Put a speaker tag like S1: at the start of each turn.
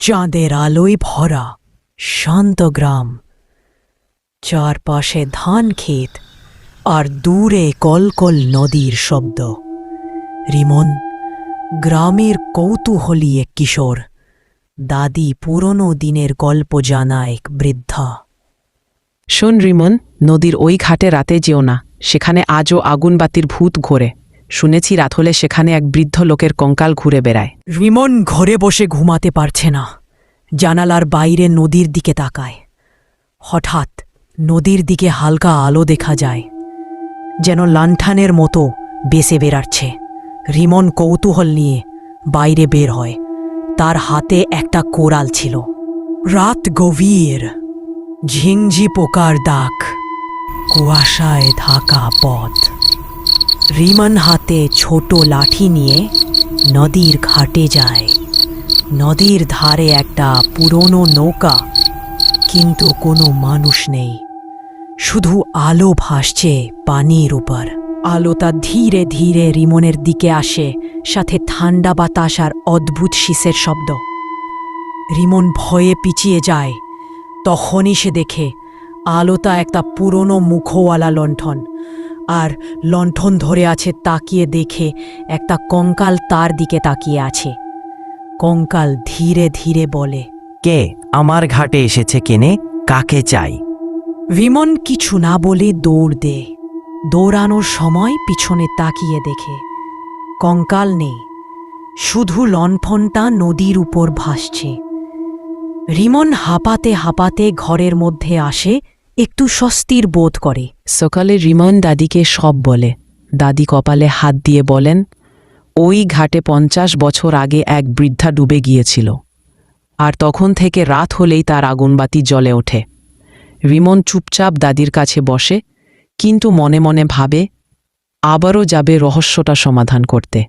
S1: চাঁদের আলোয় ভরা শান্ত গ্রাম। চারপাশে ধান ক্ষেত আর দূরে কলকল নদীর শব্দ। রিমন, গ্রামের কৌতূহলী এক কিশোর, দাদি পুরনো দিনের গল্প জানা এক বৃদ্ধা।
S2: শোন রিমন, নদীর ওই ঘাটে রাতে যেও না, সেখানে আজও আগুনবাতির ভূত ঘোরে। শুনেছি রাত হলে সেখানে এক বৃদ্ধ লোকের কঙ্কাল ঘুরে বেড়ায়।
S1: রিমন ঘরে বসে ঘুমাতে পারছে না। জানালার বাইরে নদীর দিকে তাকায়। হঠাৎ নদীর দিকে হালকা আলো দেখা যায়, যেন লাণ্ঠানের মতো বেসে বেরাচ্ছে রিমন কৌতূহল নিয়ে বাইরে বের হয়। তার হাতে একটা কোরাল ছিল। রাত গভীর, ঝিংঝি পোকার দাগ, কুয়াশায় ঢাকা পথ। রিমন হাতে ছোট লাঠি নিয়ে নদীর ঘাটে যায়। নদীর ধারে একটা পুরনো নৌকা, কিন্তু কোনো মানুষ নেই। শুধু আলো ভাসছে পানির উপর। আলোটা ধীরে ধীরে রিমনের দিকে আসে, সাথে ঠান্ডা বাতাস আর অদ্ভুত শীষের শব্দ। রিমন ভয়ে পিছিয়ে যায়। তখনই সে দেখে আলোটা একটা পুরনো মুখওয়ালা লণ্ঠন। আর লণ্ঠন ধরে আছে তাকিয়ে দেখে একটা কঙ্কাল তার দিকে তাকিয়ে আছে। কঙ্কাল ধীরে ধীরে বলে
S3: কে আমার ঘাটে এসেছে কেনে? কাকে চাই?
S1: বিমন কিছু না বলে দৌড় দে। দৌড়ানোর সময় পিছনে তাকিয়ে দেখে কঙ্কাল নেই। শুধু লণ্ঠনটা নদীর উপর ভাসছে। রিমন হাঁপাতে হাঁপাতে ঘরের মধ্যে আসে একটু স্বস্তির বোধ করে।
S2: সকালে রিমন দাদিকে সব বলে। দাদি কপালে হাত দিয়ে বলেন, ওই ঘাটে পঞ্চাশ বছর আগে এক বৃদ্ধা ডুবে গিয়েছিল। আর তখন থেকে রাত হলেই তার আগুনবাতি জ্বলে ওঠে। রিমন চুপচাপ দাদির কাছে বসে, কিন্তু মনে মনে ভাবে, আবারও যাবে রহস্যটা সমাধান করতে।